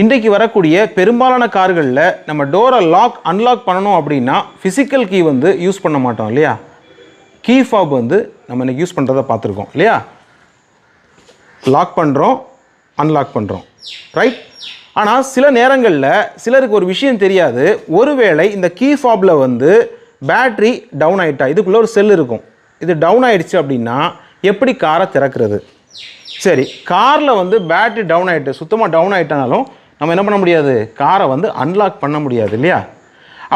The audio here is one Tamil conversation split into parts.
இன்றைக்கு வரக்கூடிய பெரும்பாலான கார்களில் நம்ம டோரை லாக் அன்லாக் பண்ணணும் அப்படின்னா ஃபிசிக்கல் கீ வந்து யூஸ் பண்ண மாட்டோம் இல்லையா? கீ ஃபாப் வந்து நம்ம இன்னைக்கு யூஸ் பண்ணுறதை பார்த்துருக்கோம் இல்லையா? லாக் பண்ணுறோம் அன்லாக் பண்ணுறோம் ரைட் ஆனால் சில நேரங்களில் சிலருக்கு ஒரு விஷயம் தெரியாது. ஒருவேளை இந்த கீ ஃபாபில் வந்து பேட்ரி டவுன் ஆகிட்டா இதுக்குள்ளே ஒரு செல் இருக்கும். இது டவுன் ஆகிடுச்சு அப்படின்னா எப்படி காரை திறக்கிறது? சரி காரில் வந்து பேட்ரி டவுன் ஆகிட்டு சுத்தமாக டவுன் ஆகிட்டனாலும் நம்ம என்ன பண்ண முடியாது? காரை வந்து அன்லாக் பண்ண முடியாது இல்லையா?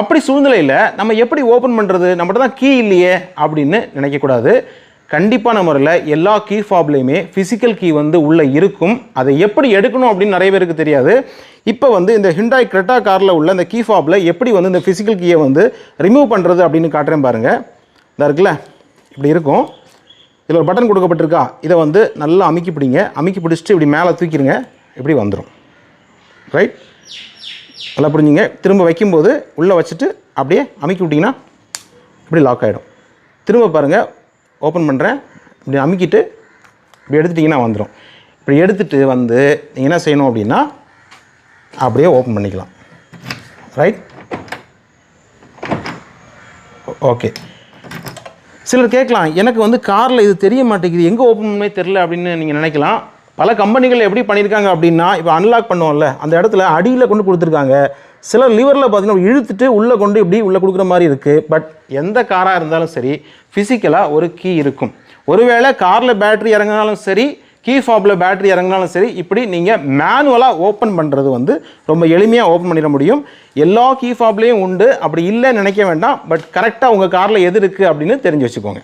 அப்படி சூழ்நிலையில் நம்ம எப்படி ஓப்பன் பண்ணுறது நம்மகிட்ட தான் கீ இல்லையே அப்படின்னு நினைக்கக்கூடாது. கண்டிப்பான முறையில் எல்லா கீ ஃபாப்லேயுமே ஃபிசிக்கல் கீ வந்து உள்ளே இருக்கும். அதை எப்படி எடுக்கணும் அப்படின்னு நிறைய பேருக்கு தெரியாது. இப்போ வந்து இந்த ஹிண்டாய் கிரெட்டா காரில் உள்ள இந்த கீ ஃபாப்பில் எப்படி வந்து இந்த ஃபிசிக்கல் கீயை வந்து ரிமூவ் பண்ணுறது அப்படின்னு காட்டுறேன் பாருங்கள் இதாக இருக்குல்ல? இப்படி இருக்கும். இதில் ஒரு பட்டன் கொடுக்கப்பட்டிருக்கா? இதை வந்து நல்லா அமுக்கி பிடிங்க. அமுக்கி பிடிச்சிட்டு இப்படி மேலே தூக்கிடுங்க இப்படி வந்துடும் ரைட் நல்லா புரிஞ்சுங்க. திரும்ப வைக்கும்போது உள்ளே வச்சுட்டு அப்படியே அமுக்கி விட்டிங்கன்னா இப்படி லாக் ஆகிடும் திரும்ப பாருங்கள் ஓப்பன் பண்ணுறேன் இப்படி அமுக்கிட்டு இப்படி எடுத்துட்டிங்கன்னா வந்துடும் இப்படி எடுத்துகிட்டு வந்து நீங்கள் என்ன செய்யணும் அப்படின்னா அப்படியே ஓப்பன் பண்ணிக்கலாம். ரைட் ஓகே சிலர் கேட்கலாம். எனக்கு வந்து காரில் இது தெரிய மாட்டேங்குது. எங்கே ஓப்பன் பண்ணே தெரில அப்படின்னு நீங்கள் நினைக்கலாம். பல கம்பெனிகள் எப்படி பண்ணியிருக்காங்க அப்படின்னா இப்போ அன்லாக் பண்ணுவோம்ல அந்த இடத்துல அடியில் கொண்டு கொடுத்துருக்காங்க. சில லிவரில் பார்த்தீங்கன்னா இழுத்துட்டு உள்ளே கொண்டு இப்படி உள்ளே கொடுக்குற மாதிரி இருக்குது பட் எந்த காராக இருந்தாலும் சரி ஃபிசிக்கலாக ஒரு கீ இருக்கும். ஒருவேளை காரில் பேட்டரி இறங்கினாலும் சரி கீ ஃபாப்பில் பேட்டரி இறங்கினாலும் சரி இப்படி நீங்கள் மேனுவலாக ஓப்பன் பண்ணுறது வந்து ரொம்ப எளிமையாக ஓப்பன் பண்ணிட முடியும். எல்லா கீ ஃபாப்லேயும் உண்டு. அப்படி இல்லைன்னு நினைக்க வேண்டாம். பட் கரெக்டாக உங்கள் காரில் எது இருக்குது அப்படின்னு தெரிஞ்சு வச்சுக்கோங்க.